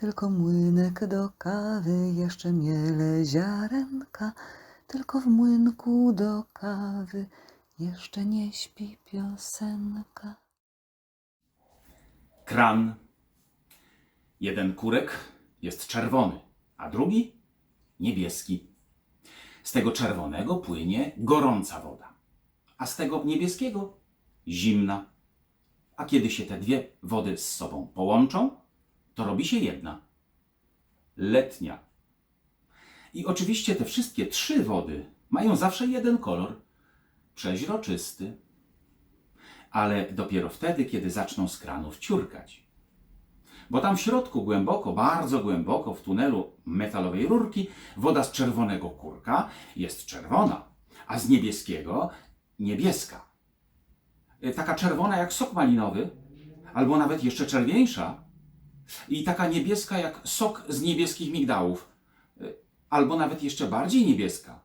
Tylko młynek do kawy, jeszcze miele ziarenka. Tylko w młynku do kawy jeszcze nie śpi piosenka. Kran. Jeden kurek jest czerwony, a drugi niebieski. Z tego czerwonego płynie gorąca woda, a z tego niebieskiego zimna. A kiedy się te dwie wody z sobą połączą, to robi się jedna letnia. I oczywiście te wszystkie trzy wody mają zawsze jeden kolor przeźroczysty ale dopiero wtedy, kiedy zaczną z kranów ciurkać. Bo tam w środku, głęboko, bardzo głęboko w tunelu metalowej rurki, woda z czerwonego kurka jest czerwona, a z niebieskiego niebieska. Y, Taka czerwona jak sok malinowy, albo nawet jeszcze czerwieńsza, i taka niebieska jak sok z niebieskich migdałów, y, albo nawet jeszcze bardziej niebieska.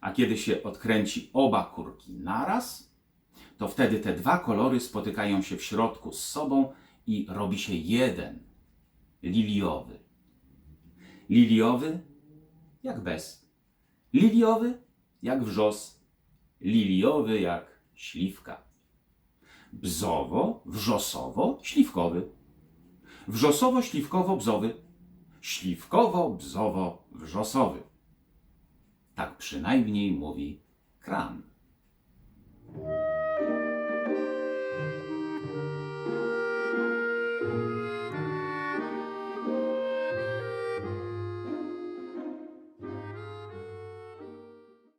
A kiedy się odkręci oba kurki naraz, to wtedy te dwa kolory spotykają się w środku z sobą i robi się jeden liliowy. Liliowy jak bez. Liliowy jak wrzos. Liliowy jak śliwka. Bzowo, wrzosowo, śliwkowy. Wrzosowo, śliwkowo, bzowy. Śliwkowo, bzowo, wrzosowy. Tak przynajmniej mówi kran.